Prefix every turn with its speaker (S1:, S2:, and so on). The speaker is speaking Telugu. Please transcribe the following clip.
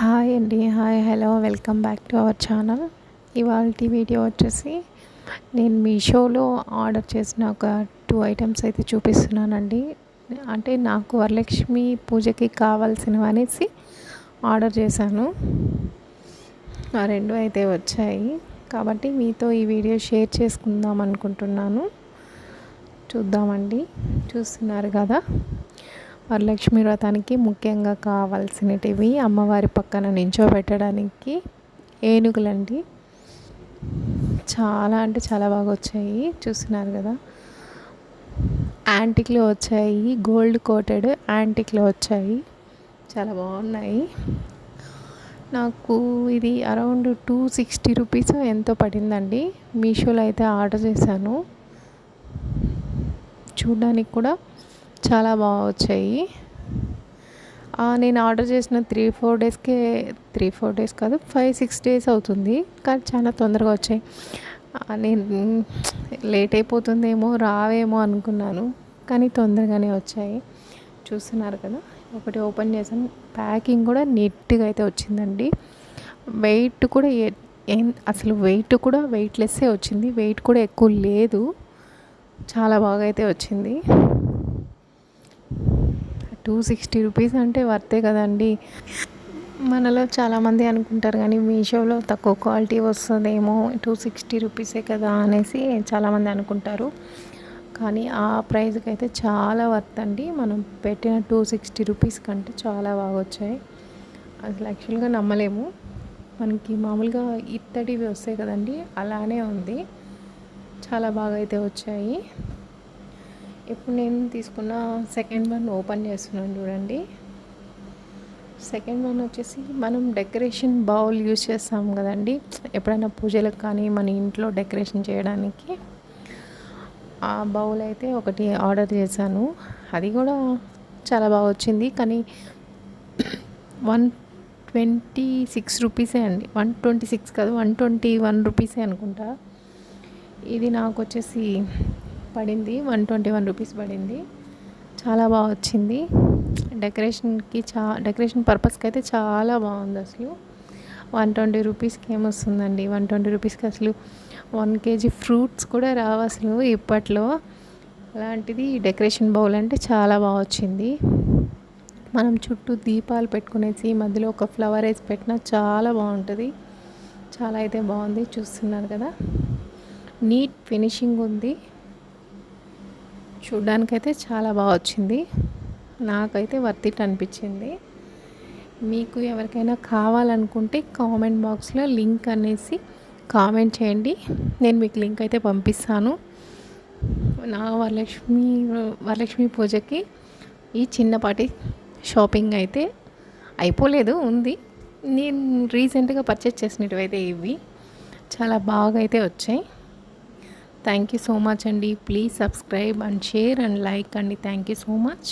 S1: హాయ్ అండి hi hello welcome back to our channel. ఇవాళ వీడియో వచ్చేసి నేను మీషోలో ఆర్డర్ చేసిన ఒక టూ ఐటమ్స్ అయితే చూపిస్తున్నానండి. అంటే నాకు వరలక్ష్మి పూజకి కావాల్సినవి అనేసి ఆర్డర్ చేశాను. ఆ రెండు అయితే వచ్చాయి. కాబట్టి మీతో ఈ వీడియో షేర్ చేసుకుందాం అనుకుంటున్నాను. చూద్దామండి. చూస్తున్నారు కదా? వరలక్ష్మి వ్రతానికి ముఖ్యంగా కావాల్సినటివి అమ్మవారి పక్కన నించోబెట్టడానికి ఏనుగులండి. చాలా అంటే చాలా బాగా వచ్చాయి చూస్తున్నారు కదా. యాంటిక్లో వచ్చాయి గోల్డ్ కోటెడ్ యాంటిక్లో వచ్చాయి. చాలా బాగున్నాయి. నాకు ఇది అరౌండ్ టూ సిక్స్టీ రూపీస్ ఎంతో పడిందండి. మీషోలో అయితే ఆర్డర్ చేశాను. చూడడానికి కూడా చాలా బాగా వచ్చాయి. నేను ఆర్డర్ చేసిన త్రీ ఫోర్ డేస్కే త్రీ ఫోర్ డేస్ కాదు ఫైవ్ సిక్స్ డేస్ అవుతుంది. కానీ చాలా తొందరగా వచ్చాయి. నేను లేట్ అయిపోతుందేమో రావేమో అనుకున్నాను. కానీ తొందరగానే వచ్చాయి. చూస్తున్నారు కదా ఒకటి ఓపెన్ చేసాను ప్యాకింగ్ కూడా నీట్గా అయితే వచ్చిందండి. వెయిట్ కూడా అసలు వెయిట్ కూడా వెయిట్లెస్సే వచ్చింది. వెయిట్ కూడా ఎక్కువ లేదు. చాలా బాగా అయితే వచ్చింది. టూ సిక్స్టీ రూపీస్ అంటే వర్తే కదండి. మనలో చాలామంది అనుకుంటారు కానీ మీషోలో తక్కువ క్వాలిటీ వస్తుందేమో టూ సిక్స్టీ రూపీసే కదా అనేసి చాలామంది అనుకుంటారు. కానీ ఆ ప్రైస్కి అయితే చాలా వర్త్ అండి మనం పెట్టిన టూ సిక్స్టీ రూపీస్ కంటే చాలా బాగా వచ్చాయి అసలు యాక్చువల్గా నమ్మలేము. మనకి మామూలుగా ఇత్తడివి వస్తాయి కదండి అలానే ఉంది. చాలా బాగా అయితే వచ్చాయి. ఇప్పుడు నేను తీసుకున్న సెకండ్ వన్ ఓపెన్ చేస్తున్నాను చూడండి. సెకండ్ వన్ వచ్చేసి మనం డెకరేషన్ బౌల్ యూజ్ చేస్తాం కదండి. ఎప్పుడైనా పూజలకు కానీ మన ఇంట్లో డెకరేషన్ చేయడానికి ఆ బౌల్ అయితే ఒకటి ఆర్డర్ చేశాను. అది కూడా చాలా బాగా వచ్చింది. కానీ వన్ ట్వంటీ సిక్స్ రూపీసే అండి. వన్ ట్వంటీ సిక్స్ కాదు వన్ ట్వంటీ వన్ రూపీసే అనుకుంటా. ఇది నాకు వచ్చేసి పడింది. వన్ ట్వంటీ వన్ రూపీస్ పడింది. చాలా బాగా వచ్చింది. డెకరేషన్కి చా డెకరేషన్ పర్పస్కి అయితే చాలా బాగుంది అసలు. వన్ ట్వంటీ రూపీస్కి ఏమొస్తుందండి? వన్ ట్వంటీ రూపీస్కి అసలు వన్ కేజీ ఫ్రూట్స్ కూడా రావు అసలు ఇప్పట్లో. అలాంటిది డెకరేషన్ బౌల్ అంటే చాలా బాగా వచ్చింది. మనం చుట్టూ దీపాలు పెట్టుకునేసి మధ్యలో ఒక ఫ్లవర్ వేసి పెట్టినా చాలా బాగుంటుంది. చాలా అయితే బాగుంది. చూస్తున్నారు కదా? నీట్ ఫినిషింగ్ ఉంది. చూడ్డానికైతే చాలా బాగా వచ్చింది. నాకైతే వర్తిట్ అనిపించింది. మీకు ఎవరికైనా కావాలనుకుంటే కామెంట్ బాక్స్లో లింక్ అనేసి కామెంట్ చేయండి. నేను మీకు లింక్ అయితే పంపిస్తాను. నా వరలక్ష్మి వరలక్ష్మి పూజకి ఈ చిన్నపాటి షాపింగ్ అయితే అయిపోలేదు ఉంది. నేను రీసెంట్గా పర్చేస్ చేసినవి అయితే ఇవి. చాలా బాగా అయితే వచ్చాయి. థ్యాంక్ యూ సో మచ్ అండి please subscribe and share and like అండి థ్యాంక్ యూ సో మచ్